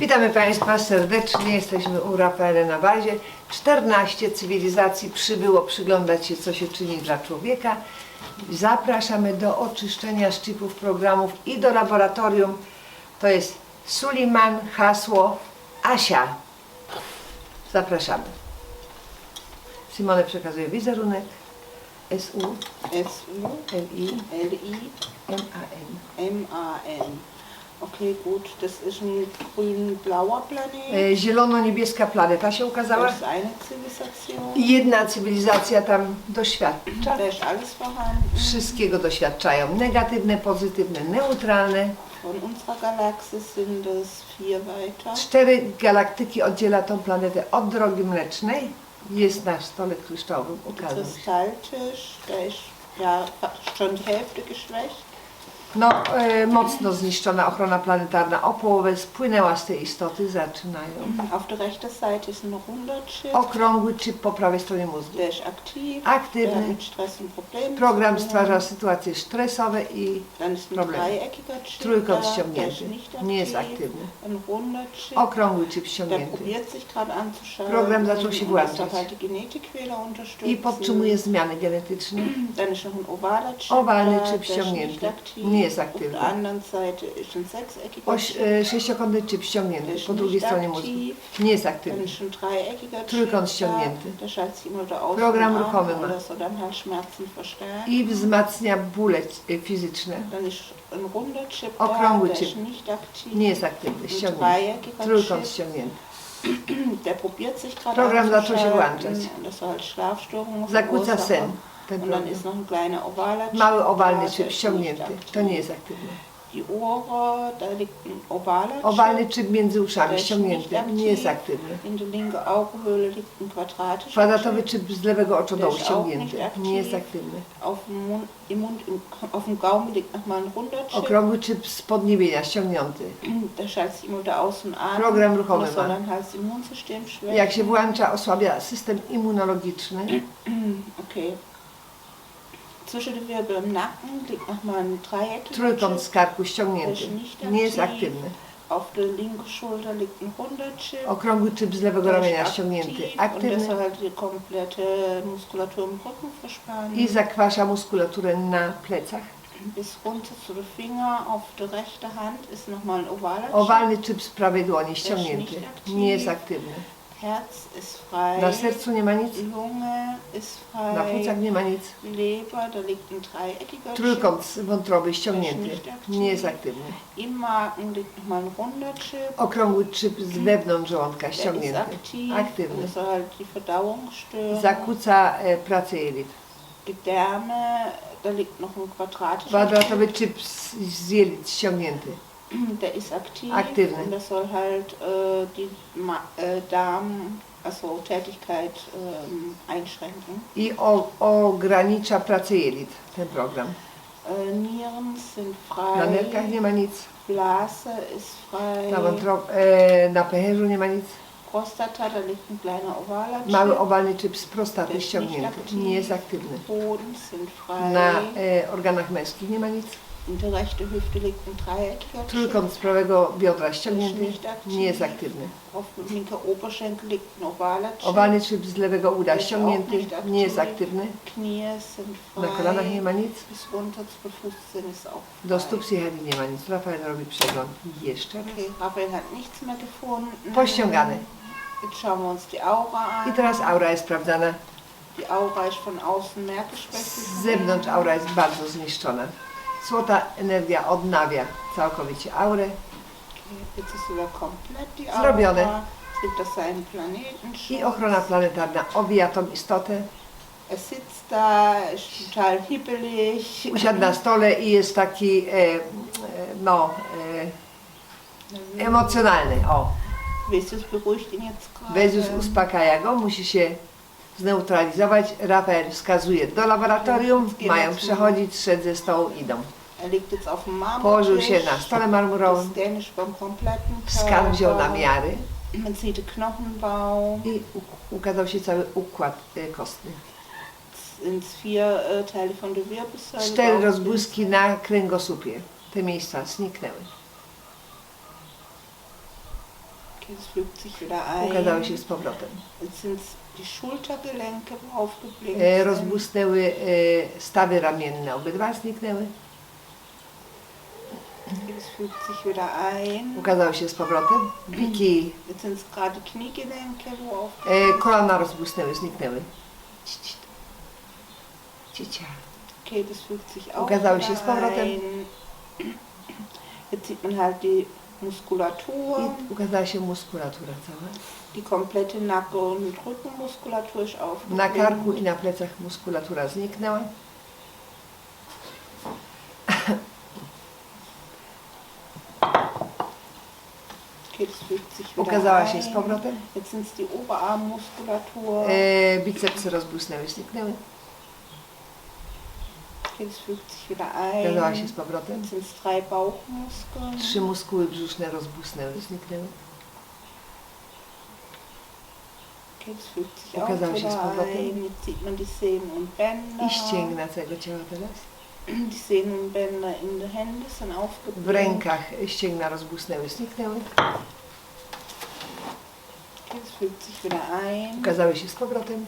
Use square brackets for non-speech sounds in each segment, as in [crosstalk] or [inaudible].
Witamy Państwa serdecznie. Jesteśmy u Rafaela na bazie. 14 cywilizacji przybyło przyglądać się, co się czyni dla człowieka. Zapraszamy do oczyszczenia szczypów programów i do laboratorium. To jest Suliman, hasło Asia. Zapraszamy. Simone przekazuje wizerunek. S U L I S-U-L-I-M-A-N. M A N. Okay, gut. Das ist ein grün-blauer Planet. E, Zielono-niebieska planeta się ukazała. Das ist eine Zivilisation. I jedna cywilizacja tam doświadcza. Da ist alles vorhanden. Wszystkiego doświadczają. Negatywne, pozytywne, neutralne. Von unserer Galaxie sind es vier weiter. Cztery galaktyki oddziela tą planetę od drogi mlecznej. Jest na stole kryształowym ukazał się. Kristalltisch, der ist ja fast schon die Hälfte geschwächt. No, e, mocno zniszczona ochrona planetarna o połowę spłynęła z tej istoty. Zaczynają. Auf der rechten Seite ist ein runder Chip. Okrągły chip po prawej stronie mózgu. Der ist aktiv. Aktywny. Der hat mit Stress und Problemen Program zu tun. stwarza sytuacje stresowe i Dann ist ein Probleme. dreieckiger Chip. Trójkąt da, der ściągnięty. nicht Nie jest aktiv. aktywny. Ein runder Chip. Okrągły chip Der ściągnięty. probiert sich gerade anzuschalten. Program zaczął się włączać. das halt die Genetikquelle unterstützen. I podtrzymuje zmiany genetyczne. Dann ist noch ein ovaler Chip. Owalny da, chip der ist nicht ściągnięty. aktiv. Nie jest Auf aktywny. der anderen Seite ist ein sechseckiger Oś, Chip. e, sześciokątny chip ściągnięty po drugiej stronie mózgu. Nie jest Dann aktywny. ist ein dreieckiger Trójkąt Chip. ściągnięty. Da, der schaltet sich immer wieder aus. Program und an, ruchomy ma. oder so dann halt Schmerzen verstärken. I wzmacnia bóle e, fizyczne. Dann ist ein runder Chip Okrągły der chip. ist nicht aktiv. Nie jest aktywny. Ein Ściągnięty. dreieckiger Trójkąt Chip. ściągnięty. [clears throat] Der probiert sich gerade Program zaczął się anzuschalten. włączać. Das halt Zakłóca sen. Program. ist noch ein kleiner ovaler Chip. Mały owalny chip ist ściągnięty. To nie jest aktywny. Die da liegt ein ovaler Owalny Chip. chip między uszami ściągnięty. Nie jest aktywny. In der linken Augenhöhle liegt ein quadratischer Kwadratowy chip z lewego oczodołu ściągnięty. Nie jest aktywny. Auf dem Mund, im Mund im, auf dem Gaumen liegt nochmal ein runder Chip. Okrągły chip z podniebienia ściągnięty. Der schaltet sich immer wieder aus und an. Program ruchomy Das soll ma. dann halt das Immunsystem schwächen. Jak się włącza, osłabia system immunologiczny. [clears throat] Okay. Zwischen den Wirbeln im Nacken liegt nochmal ein dreieckiger Trójkąt ściągnięty. Nie jest aktywny. Auf der linken Schulter liegt ein runder Chip. Okrągły chip z lewego ramienia ściągnięty. Aktywny. I zakwasza muskulaturę na plecach. Bis runter zu den Finger. Auf der rechten Hand ist nochmal ein ovaler Chip. Owalny chip z prawej dłoni ściągnięty. Nie jest aktywny. Herz ist frei. Na sercu nie ma nic. Lunge ist frei. Na płucach nie ma nic. Leber, da liegt ein dreieckiger Chip. Trójkąt z wątroby ściągnięty. Nie jest aktywny. Im Magen liegt nochmal ein runder Chip. Okrągły chip z wewnątrz żołądka ściągnięty. Aktywny. Das soll halt die Verdauung stören. Zakłóca e, pracę jelit. Gedärme, da liegt noch ein quadratischer Kwadratowy chip z jelit ściągnięty. Chip. [clears throat] Der ist aktiv. Aktywny. Und das soll halt äh, die Ma äh, Darm, also Tätigkeit ähm, einschränken. I o, ogranicza pracę jelit ten program. Äh, Nieren sind Na frei. nerkach nie ma nic. Blase ist frei. Na, wątro, e, na pęcherzu nie ma nic. Prostata, da liegt ein kleiner ovaler Chip. Mały owalny chip z prostaty ściągnięty. Nie jest aktywny. Hoden sind frei. Na e, organach męskich nie ma nic. Rechten Hüfte liegt ein dreieckiger Chip. Trójkąt z prawego biodra ściągnięty. Nie jest aktywny. Auf dem linken Oberschenkel liegt ein ovaler. Owalny chip z lewego uda ściągnięty. Nie jest aktywny. Knie sind Na kolanach nie ma nic. Bis runter Fußzehen ist auch Do stóp zjechali nie ma nic. Rafael robi przegląd. Jeszcze raz. Okay, Raphael hat nichts mehr gefunden. Pościągane. Jetzt schauen wir uns die Aura I an. teraz aura jest sprawdzana. Die Aura ist von außen mehr Z geschwächt. zewnątrz aura jest bardzo zniszczona. Złota energia odnawia całkowicie aurę. Okay, Jetzt ist sogar komplett die Aura. Zrobione. Es gibt da seinen Planetenschutz. I ochrona planetarna owija tą istotę. Er sitzt da, ist total hippelig. Usiadł na stole i jest taki, e, e, no, e, emocjonalny. O, Vesus beruhigt ihn jetzt gerade. Wezus uspokaja go, musi się zneutralizować. Rafael wskazuje do laboratorium, mają przechodzić, szedł ze stołu, idą. Położył się na stole marmurowym, skan wziął na miary i ukazał się cały układ e, kostny. Wirbelsäule. Cztery rozbłyski na kręgosłupie. Te miejsca zniknęły. Ukazały się z powrotem. E, rozbłysnęły e, stawy ramienne, obydwa zniknęły. Okay, das fügt sich wieder ein. Ukazały się z powrotem. Biki, Jetzt sind es gerade Kniegelenke, wo aufgeblinkt e, kolana rozbłysnęły, zniknęły. Cicia. Okay, das fügt sich auch Ukazały się z powrotem. ein. Jetzt sieht man halt die Muskulatur, I ukazała się muskulatura cała. die komplette Nacken- und Rückenmuskulatur ist Na aufgeblinkt. karku i na plecach muskulatura zniknęła. Fügt sich wieder Ukazała się ein. z powrotem. Jetzt sind es die Oberarmmuskulatur. E, bicepsy rozbłysnęły, zniknęły. Das fügt sich wieder Ukazała się ein. z powrotem. Jetzt sind es drei Bauchmuskeln. Trzy muskuły brzuszne rozbłysnęły, zniknęły. Fügt sich auch Ukazały się z wieder powrotem. ein. Jetzt sieht man die Sehnen und Bänder. I ścięgna całego ciała teraz. Die Sehnen und Bänder in den Händen sind W rękach ścięgna rozbłysnęły, zniknęły. Das fügt sich wieder ein. Się z powrotem.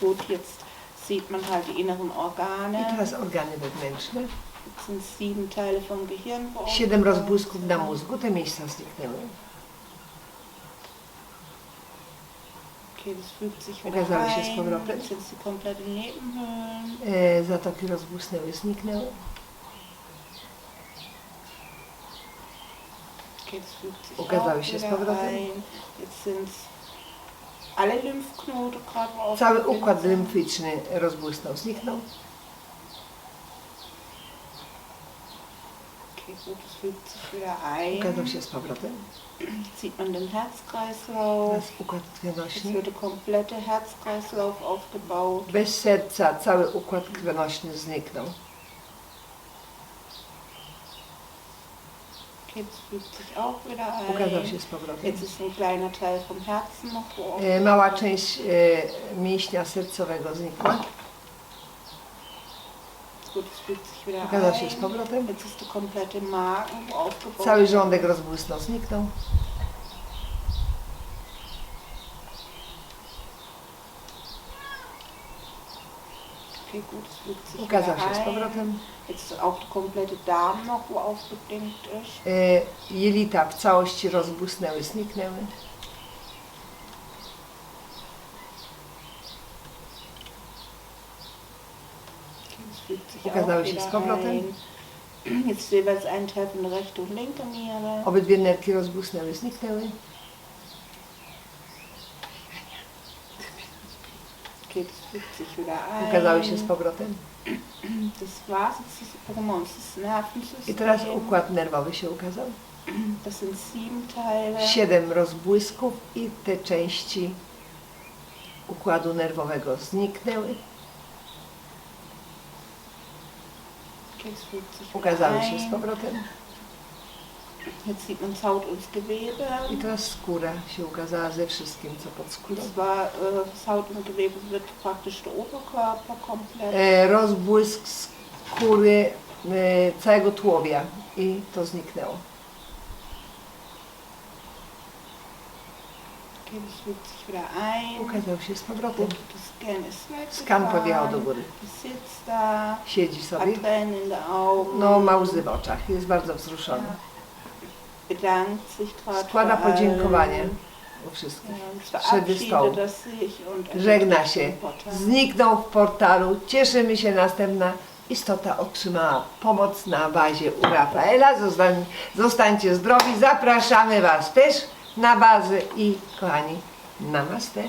Gut, jetzt sieht man halt die inneren I Organe. teraz organy wewnętrzne. Jetzt sind sieben Teile vom Gehirn. wo Siedem rozbłysków na mózgu, te miejsca zniknęły. Okay, das fügt sich wieder Ukazały się z powrotem. Jetzt sind die komplette Nebenhöhlen. E, zatoki rozbłysnęły, zniknęły. Okay, das fügt sich auch się z wieder powrotem. ein. Jetzt sind alle Gerade wo Cały układ lymfyczny rozbłysnął, zniknął. Okay, gut, das fügt sich wieder ein. Ukazał się z powrotem. Sieht man den Herzkreislauf. Układ krwionośny. wird der komplette Herzkreislauf aufgebaut. Bez serca cały układ krwionośny zniknął. Okay, das fügt sich auch wieder Ukazał ein. się z powrotem. Jetzt ist ein kleiner Teil vom Herzen noch wo E. Mała część e, mięśnia sercowego znikła. Gut, das fügt sich wieder Ukazał się z ein. powrotem. Jetzt ist der komplette Magen wo aufgebaut. Cały żołądek rozbłysnął, zniknął. Okay, gut, das fügt sich Ukazał się z powrotem. E, Jelita w całości rozbłysnęły, zniknęły. Ukazały się z powrotem. Obydwie nerki rozbłysnęły, zniknęły. Okay, das fügt sich wieder ein. Ukazały się z powrotem. Das war's jetzt, das, gucken wir uns das Nervensystem. I teraz układ nerwowy się ukazał. Das sind sieben Teile. Siedem rozbłysków i te części układu nerwowego zniknęły. Ukazały się z powrotem. Jetzt sieht man Haut und Gewebe. I teraz skóra się ukazała ze wszystkim, co pod skórą. Das war, äh, das Haut und Gewebe wird praktisch der Oberkörper komplett. E, rozbłysk skóry e, całego tułowia i to zniknęło. Ukazał się z powrotem. Skan podjechał do góry. Siedzi sobie. No, ma łzy w oczach. Jest bardzo wzruszony. Bedankt sich gerade Składa podziękowanie u wszystkich. Stołu. Żegna się. Zniknął w portalu. Cieszymy się następna istota otrzymała pomoc na bazie u Rafaela. Zostań, zostańcie zdrowi. Zapraszamy Was też na bazę i kochani, namaste.